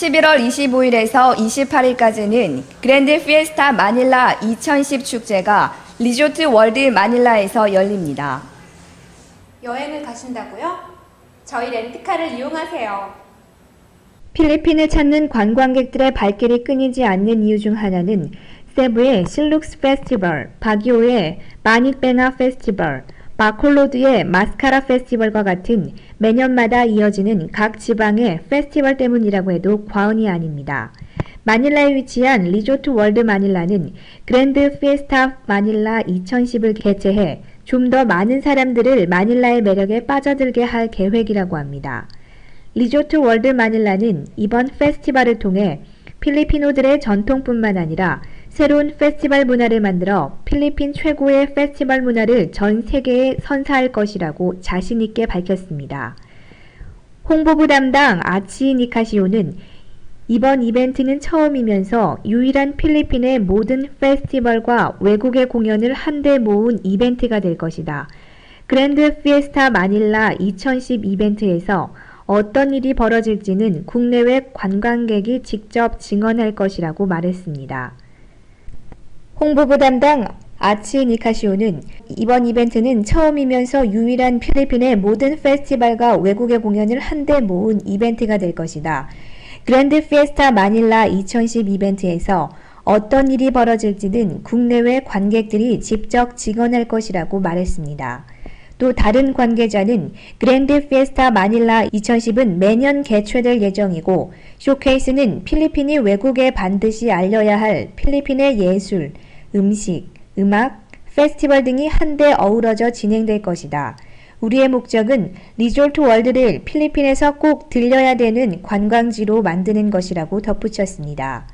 11월 25일에서 28일까지는 그랜드 피에스타 마닐라 2010 축제가 리조트 월드 마닐라에서 열립니다. 여행을 가신다고요? 저희 렌트카를 이용하세요. 필리핀을 찾는 관광객들의 발길이 끊이지 않는 이유 중 하나는 세부의 실룩스 페스티벌, 바기오의 마닉베나 페스티벌, 바콜로드의 마스카라 페스티벌과 같은 매년마다 이어지는 각 지방의 페스티벌 때문이라고 해도 과언이 아닙니다. 마닐라에 위치한 리조트 월드 마닐라는 그랜드 피에스타 마닐라 2010을 개최해 좀 더 많은 사람들을 마닐라의 매력에 빠져들게 할 계획이라고 합니다. 리조트 월드 마닐라는 이번 페스티벌을 통해 필리피노들의 전통뿐만 아니라 새로운 페스티벌 문화를 만들어 필리핀 최고의 페스티벌 문화를 전 세계에 선사할 것이라고 자신있게 밝혔습니다. 홍보부 담당 아치 니카시오는 이번 이벤트는 처음이면서 유일한 필리핀의 모든 페스티벌과 외국의 공연을 한데 모은 이벤트가 될 것이다. 그랜드 피에스타 마닐라 2010 이벤트에서 어떤 일이 벌어질지는 국내외 관광객이 직접 증언할 것이라고 말했습니다. 홍보부 담당 아치 니카시오는 이번 이벤트는 처음이면서 유일한 필리핀의 모든 페스티벌과 외국의 공연을 한데 모은 이벤트가 될 것이다. 그랜드 피에스타 마닐라 2010 이벤트에서 어떤 일이 벌어질지는 국내외 관객들이 직접 증언할 것이라고 말했습니다. 또 다른 관계자는 그랜드 피에스타 마닐라 2010은 매년 개최될 예정이고 쇼케이스는 필리핀이 외국에 반드시 알려야 할 필리핀의 예술, 음식, 음악, 페스티벌 등이 한데 어우러져 진행될 것이다. 우리의 목적은 리조트 월드를 필리핀에서 꼭 들려야 되는 관광지로 만드는 것이라고 덧붙였습니다.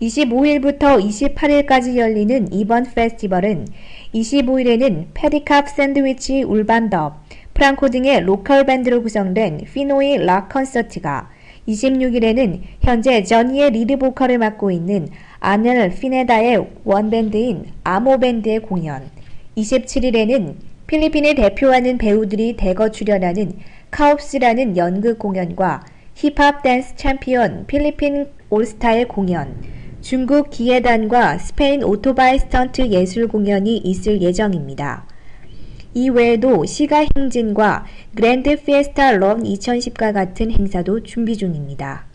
25일부터 28일까지 열리는 이번 페스티벌은 25일에는 페디캅 샌드위치 울반덥, 프랑코 등의 로컬 밴드로 구성된 피노이 락 콘서트가 26일에는 현재 저니의 리드 보컬을 맡고 있는 아넬 피네다의 원밴드인 아모밴드의 공연, 27일에는 필리핀을 대표하는 배우들이 대거 출연하는 카옵스라는 연극 공연과 힙합 댄스 챔피언 필리핀 올스타의 공연, 중국 기예단과 스페인 오토바이 스턴트 예술 공연이 있을 예정입니다. 이 외에도 시가 행진과 그랜드 피에스타 럼 2010과 같은 행사도 준비 중입니다.